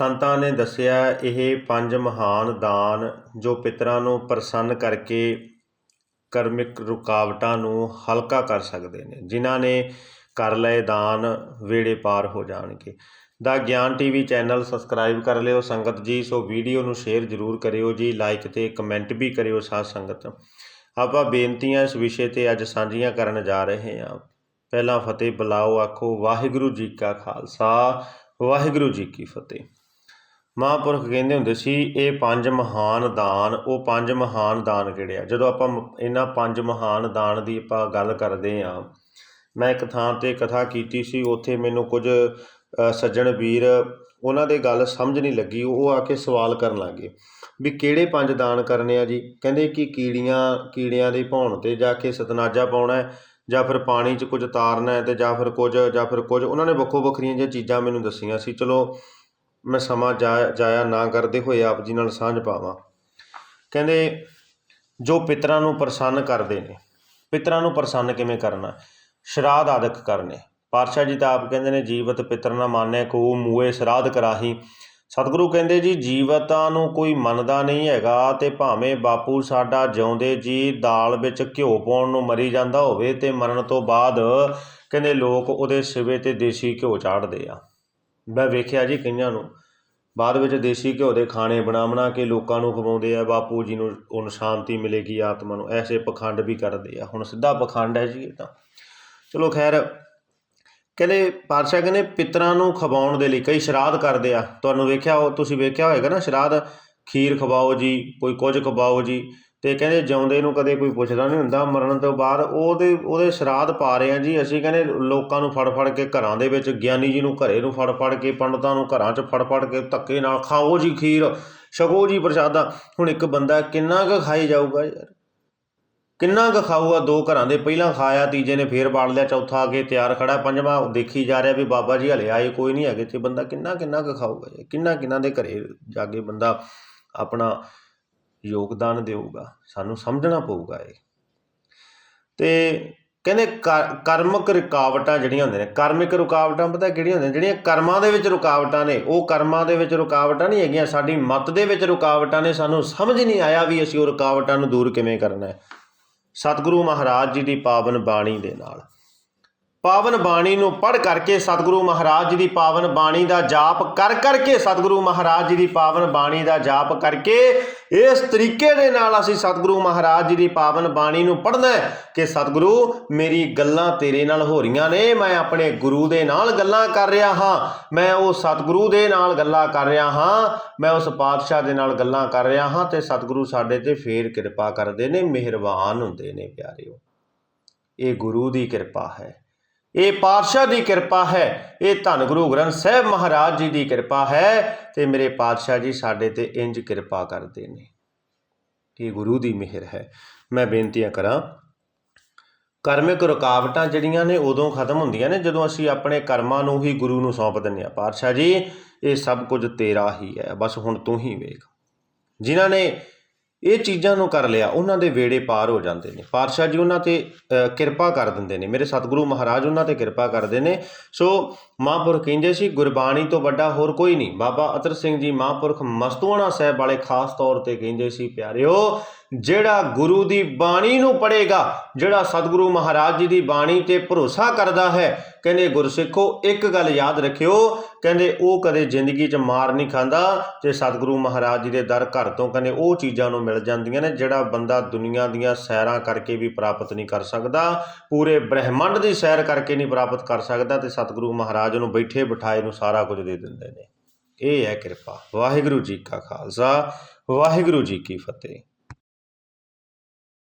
ਸੰਤਾਂ ਨੇ ਦੱਸਿਆ, ਇਹ ਪੰਜ ਮਹਾਨ ਦਾਨ ਜੋ ਪਿਤਰਾਂ ਨੂੰ ਪ੍ਰਸੰਨ ਕਰਕੇ ਕਰਮਿਕ ਰੁਕਾਵਟਾਂ ਨੂੰ ਹਲਕਾ ਕਰ ਸਕਦੇ ਨੇ, ਜਿਨ੍ਹਾਂ ਨੇ ਕਰ ਲਏ ਦਾਨ ਵੇੜੇ ਪਾਰ ਹੋ ਜਾਣਗੇ। ਦਾ ਗਿਆਨ ਟੀਵੀ ਚੈਨਲ ਸਬਸਕ੍ਰਾਈਬ ਕਰ ਲਿਓ। ਸੰਗਤ ਜੀ, ਸੋ ਵੀਡੀਓ ਨੂੰ ਸ਼ੇਅਰ ਜ਼ਰੂਰ ਕਰਿਓ ਜੀ, ਲਾਈਕ ਤੇ ਕਮੈਂਟ ਵੀ ਕਰਿਓ ਸਾਧ ਸੰਗਤ। ਆਪਾਂ ਬੇਨਤੀਆਂ ਇਸ ਵਿਸ਼ੇ ਤੇ ਅੱਜ ਸਾਂਝੀਆਂ ਕਰਨ ਜਾ ਰਹੇ ਹਾਂ। ਪਹਿਲਾਂ ਫਤਿਹ, ਬੁਲਾਓ, ਆਖੋ, ਵਾਹਿਗੁਰੂ ਜੀ ਕਾ ਖਾਲਸਾ, ਵਾਹਿਗੁਰੂ ਜੀ ਕੀ ਫਤਿਹ। ਮਹਾਂਪੁਰਖ ਕਹਿੰਦੇ ਹੁੰਦੇ ਸੀ, ਇਹ ਪੰਜ ਮਹਾਨ ਦਾਨ, ਉਹ ਪੰਜ ਮਹਾਨ ਦਾਨ ਕਿਹੜੇ ਆ? ਜਦੋਂ ਆਪਾਂ ਮ- ਇਹਨਾਂ ਪੰਜ ਮਹਾਨ ਦਾਨ ਦੀ ਆਪਾਂ ਗੱਲ ਕਰਦੇ ਆ ਮੈਂ ਇੱਕ ਥਾਂ ਤੇ ਕਥਾ ਕੀਤੀ ਸੀ, ਉੱਥੇ ਮੈਨੂੰ ਕੁਝ ਸੱਜਣ ਵੀਰ ਉਹਨਾਂ ਦੇ ਗੱਲ ਸਮਝ ਨਹੀਂ ਲੱਗੀ, ਉਹ ਆ ਕੇ ਸਵਾਲ ਕਰਨ ਲੱਗੇ ਵੀ ਕਿਹੜੇ ਪੰਜ ਦਾਨ ਕਰਨੇ ਆ ਜੀ? ਕਹਿੰਦੇ ਕਿ ਕੀੜੀਆਂ, ਕੀੜਿਆਂ ਦੇ ਭੌਣ ਤੇ ਜਾ ਕੇ ਸਤਨਾਜਾ ਪਾਉਣਾ ਜਾਂ ਫਿਰ ਪਾਣੀ 'ਚ ਕੁਝ ਤਾਰਨਾ ਹੈ ਤੇ ਜਾਂ ਫਿਰ ਕੁਝ, ਜਾਂ ਫਿਰ ਕੁਝ, ਉਹਨਾਂ ਨੇ ਵੱਖੋ ਵੱਖਰੀਆਂ ਜਿਹੀਆਂ ਚੀਜ਼ਾਂ ਮੈਨੂੰ ਦੱਸੀਆਂ ਸੀ, ਚਲੋ ਮੈਂ ਸਮਾਂ ਜਾਇਆ ਜਾਇਆ ਨਾ ਕਰਦੇ ਹੋਏ ਆਪ ਜੀ ਨਾਲ ਸਾਂਝ ਪਾਵਾਂ। ਕਹਿੰਦੇ, ਜੋ ਪਿਤਰਾਂ ਨੂੰ ਪ੍ਰਸੰਨ ਕਰਦੇ ਨੇ, ਪਿਤਰਾਂ ਨੂੰ ਪ੍ਰਸੰਨ ਕਿਵੇਂ ਕਰਨਾ? ਸ਼ਰਾਧ ਆਦਿਕ ਕਰਨੇ। ਪਾਤਸ਼ਾਹ ਜੀ ਤਾਂ ਆਪ ਕਹਿੰਦੇ ਨੇ, ਜੀਵਤ ਪਿਤਰ ਨਾ ਮਾਨੈ, ਕੋ ਮੂਏ ਸ਼ਰਾਧ ਕਰਾਹੀ। ਸਤਿਗੁਰੂ ਕਹਿੰਦੇ ਜੀ, ਜੀਵਤਾਂ ਨੂੰ ਕੋਈ ਮੰਨਦਾ ਨਹੀਂ ਹੈਗਾ ਤੇ ਭਾਵੇਂ ਬਾਪੂ ਸਾਡਾ ਜਿਉਂਦੇ ਜੀ, ਦਾਲ ਵਿੱਚ ਘਿਓ ਪਾਉਣ ਨੂੰ ਮਰੀ ਜਾਂਦਾ ਹੋਵੇ ਤੇ ਮਰਨ ਤੋਂ ਬਾਅਦ ਕਹਿੰਦੇ ਲੋਕ ਉਹਦੇ ਸਿਵੇ ਤੇ ਦੇਸੀ ਘਿਓ ਚਾੜਦੇ ਆ। ਮੈਂ ਵੇਖਿਆ ਜੀ ਕਈਆਂ ਨੂੰ। ਬਾਅਦ ਵਿੱਚ ਦੇਸੀ ਘਿਓ ਦੇ ਖਾਣੇ ਬਣਾ ਬਣਾ ਕੇ ਲੋਕਾਂ ਨੂੰ ਖਵਾਉਂਦੇ ਆ, ਬਾਪੂ ਜੀ ਨੂੰ ਉਹਨੂੰ ਸ਼ਾਂਤੀ ਮਿਲੇਗੀ ਆਤਮਾ ਨੂੰ। ਐਸੇ ਪਖੰਡ ਵੀ ਕਰਦੇ ਆ। ਹੁਣ ਸਿੱਧਾ ਪਖੰਡ ਹੈ ਜੀ ਇਹ ਤਾਂ। ਚਲੋ ਖੈਰ, ਕਹਿੰਦੇ ਪਾਤਸ਼ਾਹ ਕਹਿੰਦੇ ਪਿਤਰਾਂ ਨੂੰ ਖਵਾਉਣ ਦੇ ਲਈ ਕਈ ਸ਼ਰਾਧ ਕਰਦੇ ਆ। ਤੁਹਾਨੂੰ ਵੇਖਿਆ ਉਹ ਤੁਸੀਂ ਵੇਖਿਆ ਹੋਏਗਾ ਨਾ ਸ਼ਰਾਧ? ਖੀਰ ਖਵਾਓ ਜੀ, ਕੋਈ ਕੁਝ ਖਵਾਓ ਜੀ। ਤੇ ਕਹਿੰਦੇ ਜਿਉਂਦੇ ਨੂੰ ਕਦੇ ਕੋਈ ਪੁੱਛਦਾ ਨਹੀਂ ਹੁੰਦਾ, ਮਰਨ ਤੋਂ ਬਾਅਦ ਉਹਦੇ ਉਹਦੇ ਸ਼ਰਾਧ ਪਾ ਰਹੇ ਆ ਜੀ, ਅਸੀਂ ਕਹਿੰਦੇ ਲੋਕਾਂ ਨੂੰ ਫੜ ਫੜ ਕੇ ਘਰਾਂ ਦੇ ਵਿੱਚ, ਗਿਆਨੀ ਜੀ ਨੂੰ ਘਰੇ ਨੂੰ ਫੜ ਫੜ ਕੇ, ਪੰਡਤਾਂ ਨੂੰ ਘਰਾਂ 'ਚ ਫੜ ਫੜ ਕੇ ਧੱਕੇ ਨਾਲ ਖਾਓ ਜੀ ਖੀਰ, ਛਕੋ ਜੀ ਪ੍ਰਸ਼ਾਦਾ। ਹੁਣ ਇੱਕ ਬੰਦਾ ਕਿੰਨਾ ਕੁ ਖਾਈ ਜਾਊਗਾ ਯਾਰ? ਕਿੰਨਾ ਕੁ ਖਾਊਗਾ? ਦੋ ਘਰਾਂ ਦੇ ਪਹਿਲਾਂ ਖਾਇਆ, ਤੀਜੇ ਨੇ ਫੇਰ ਬਾੜ ਲਿਆ, ਚੌਥਾ ਅੱਗੇ ਤਿਆਰ ਖੜਾ, ਪੰਜਵਾਂ ਦੇਖੀ ਜਾ ਰਿਹਾ ਵੀ ਬਾਬਾ ਜੀ ਹਲੇ ਆਏ ਕੋਈ ਨਹੀਂ ਹੈਗੇ ਤੇ ਬੰਦਾ ਕਿੰਨਾ ਕਿੰਨਾ ਕੁ ਖਾਊਗਾ ਜੀ? ਕਿੰਨਾ ਕਿੰਨਾ ਦੇ ਘਰੇ ਜਾ ਕੇ ਬੰਦਾ ਆਪਣਾ ਯੋਗਦਾਨ ਦੇਊਗਾ, ਸਾਨੂੰ ਸਮਝਣਾ ਪਊਗਾ ਇਹ। ਤੇ ਕਹਿੰਦੇ ਕਰ- ਕਰਮਕ ਰੁਕਾਵਟਾਂ ਜਿਹੜੀਆਂ ਹੁੰਦੀਆਂ ਨੇ, ਕਰਮਿਕ ਰੁਕਾਵਟਾਂ ਪਤਾ ਕਿਹੜੀਆਂ ਹੁੰਦੀਆਂ ਜਿਹੜੀਆਂ ਕਰਮਾਂ ਦੇ ਵਿੱਚ ਰੁਕਾਵਟਾਂ ਨੇ, ਉਹ ਕਰਮਾਂ ਦੇ ਵਿੱਚ ਰੁਕਾਵਟਾਂ ਨਹੀਂ ਹੈਗੀਆਂ, ਸਾਡੀ ਮਤ ਦੇ ਵਿੱਚ ਰੁਕਾਵਟਾਂ ਨੇ, ਸਾਨੂੰ ਸਮਝ ਨਹੀਂ ਆਇਆ ਵੀ ਅਸੀਂ ਉਹ ਰੁਕਾਵਟਾਂ ਨੂੰ ਦੂਰ ਕਿਵੇਂ ਕਰਨਾ ਹੈ। ਸਤਿਗੁਰੂ ਮਹਾਰਾਜ ਜੀ ਦੀ ਪਾਵਨ ਬਾਣੀ ਦੇ ਨਾਲ। ਪਾਵਨ ਬਾਣੀ ਨੂੰ ਪੜ੍ਹ ਕਰਕੇ ਸਤਿਗੁਰੂ ਮਹਾਰਾਜ ਜੀ ਦੀ ਪਾਵਨ ਬਾਣੀ ਦਾ ਜਾਪ ਕਰ ਕਰਕੇ ਸਤਿਗੁਰੂ ਮਹਾਰਾਜ ਜੀ ਦੀ ਪਾਵਨ ਬਾਣੀ ਦਾ ਜਾਪ ਕਰਕੇ ਇਸ ਤਰੀਕੇ ਦੇ ਨਾਲ ਅਸੀਂ ਸਤਿਗੁਰੂ ਮਹਾਰਾਜ ਜੀ ਦੀ ਪਾਵਨ ਬਾਣੀ ਨੂੰ ਪੜ੍ਹਨਾ ਹੈ ਕਿ ਸਤਿਗੁਰੂ, ਮੇਰੀ ਗੱਲਾਂ ਤੇਰੇ ਨਾਲ ਹੋ ਰਹੀਆਂ ਨੇ, ਮੈਂ ਆਪਣੇ ਗੁਰੂ ਦੇ ਨਾਲ ਗੱਲਾਂ ਕਰ ਰਿਹਾ ਹਾਂ, ਮੈਂ ਉਹ ਸਤਿਗੁਰੂ ਦੇ ਨਾਲ ਗੱਲਾਂ ਕਰ ਰਿਹਾ ਹਾਂ, ਮੈਂ ਉਸ ਪਾਤਸ਼ਾਹ ਦੇ ਨਾਲ ਗੱਲਾਂ ਕਰ ਰਿਹਾ ਹਾਂ ਤੇ ਸਤਿਗੁਰੂ ਸਾਡੇ ਤੇ ਫੇਰ ਕਿਰਪਾ ਕਰਦੇ ਨੇ, ਮਿਹਰਬਾਨ ਹੁੰਦੇ ਨੇ ਪਿਆਰਿਓ। ਇਹ ਗੁਰੂ ਦੀ ਕਿਰਪਾ ਹੈ। ਇਹ ਪਾਤਸ਼ਾਹ ਦੀ ਕਿਰਪਾ ਹੈ, ਇਹ ਧੰਨ ਗੁਰੂ ਗ੍ਰੰਥ ਸਾਹਿਬ ਮਹਾਰਾਜ ਜੀ ਦੀ ਕਿਰਪਾ ਹੈ ਤੇ ਮੇਰੇ ਪਾਤਸ਼ਾਹ ਜੀ ਸਾਡੇ ਤੇ ਇੰਜ ਕਿਰਪਾ ਕਰਦੇ ਨੇ। ਇਹ ਗੁਰੂ ਦੀ ਮਿਹਰ ਹੈ। ਮੈਂ ਬੇਨਤੀਆਂ ਕਰਾਂ, ਕਰਮਿਕ ਰੁਕਾਵਟਾਂ ਜਿਹੜੀਆਂ ਨੇ ਉਦੋਂ ਖਤਮ ਹੁੰਦੀਆਂ ਨੇ ਜਦੋਂ ਅਸੀਂ ਆਪਣੇ ਕਰਮਾਂ ਨੂੰ ਹੀ ਗੁਰੂ ਨੂੰ ਸੌਂਪ ਦਿੰਦੇ ਹਾਂ। ਪਾਤਸ਼ਾਹ ਜੀ, ਇਹ ਸਭ ਕੁਝ ਤੇਰਾ ਹੀ ਹੈ। ਬਸ ਹੁਣ ਤੂੰ ਹੀ ਵੇਖ। ਜਿਨ੍ਹਾਂ ਨੇ ਇਹ ਚੀਜ਼ਾਂ ਨੂੰ ਕਰ ਲਿਆ, ਉਹਨਾਂ ਦੇ ਵੇੜੇ ਪਾਰ ਹੋ ਜਾਂਦੇ ਨੇ। ਪਾਤਸ਼ਾਹ ਜੀ ਉਹਨਾਂ ਤੇ ਕਿਰਪਾ ਕਰ ਦਿੰਦੇ ਨੇ। ਮੇਰੇ ਸਤਿਗੁਰੂ ਮਹਾਰਾਜ ਉਹਨਾਂ ਤੇ ਕਿਰਪਾ ਕਰਦੇ ਨੇ। ਸੋ ਮਹਾਂਪੁਰਖ ਕਹਿੰਦੇ ਸੀ, ਗੁਰਬਾਣੀ ਤੋਂ ਵੱਡਾ ਹੋਰ ਕੋਈ ਨਹੀਂ। ਬਾਬਾ ਅਤਰ ਸਿੰਘ ਜੀ ਮਹਾਂਪੁਰਖ ਮਸਤੂਆਣਾ ਸਾਹਿਬ ਵਾਲੇ ਖਾਸ ਤੌਰ ਤੇ ਕਹਿੰਦੇ ਸੀ, ਪਿਆਰਿਓ ਜਿਹੜਾ ਗੁਰੂ ਦੀ ਬਾਣੀ ਨੂੰ ਪੜ੍ਹੇਗਾ, ਜਿਹੜਾ ਸਤਿਗੁਰੂ ਮਹਾਰਾਜ ਜੀ ਦੀ ਬਾਣੀ ਤੇ ਭਰੋਸਾ ਕਰਦਾ ਹੈ, ਕਹਿੰਦੇ ਗੁਰਸਿੱਖੋ, ਇੱਕ ਗੱਲ ਯਾਦ ਰੱਖਿਓ, ਕਹਿੰਦੇ ਉਹ ਕਦੇ ਜ਼ਿੰਦਗੀ 'ਚ ਮਾਰ ਨਹੀਂ ਖਾਂਦਾ ਤੇ ਸਤਿਗੁਰੂ ਮਹਾਰਾਜ ਜੀ ਦੇ ਦਰ ਘਰ ਤੋਂ ਕਹਿੰਦੇ ਉਹ ਚੀਜ਼ਾਂ ਨੂੰ ਮਿਲ ਜਾਂਦੀਆਂ ਨੇ, ਜਿਹੜਾ ਬੰਦਾ ਦੁਨੀਆ ਦੀਆਂ ਸੈਰਾਂ ਕਰਕੇ ਵੀ ਪ੍ਰਾਪਤ ਨਹੀਂ ਕਰ ਸਕਦਾ, ਪੂਰੇ ਬ੍ਰਹਿਮੰਡ ਦੀ ਸੈਰ ਕਰਕੇ ਨਹੀਂ ਪ੍ਰਾਪਤ ਕਰ ਸਕਦਾ ਤੇ ਸਤਿਗੁਰੂ ਮਹਾਰਾਜ ਨੂੰ ਬੈਠੇ ਬਿਠਾਏ ਨੂੰ ਸਾਰਾ ਕੁਝ ਦੇ ਦਿੰਦੇ ਨੇ। ਇਹ ਹੈ ਕਿਰਪਾ। ਵਾਹਿਗੁਰੂ ਜੀ ਕਾ ਖਾਲਸਾ, ਵਾਹਿਗੁਰੂ ਜੀ ਕੀ ਫਤਿਹ।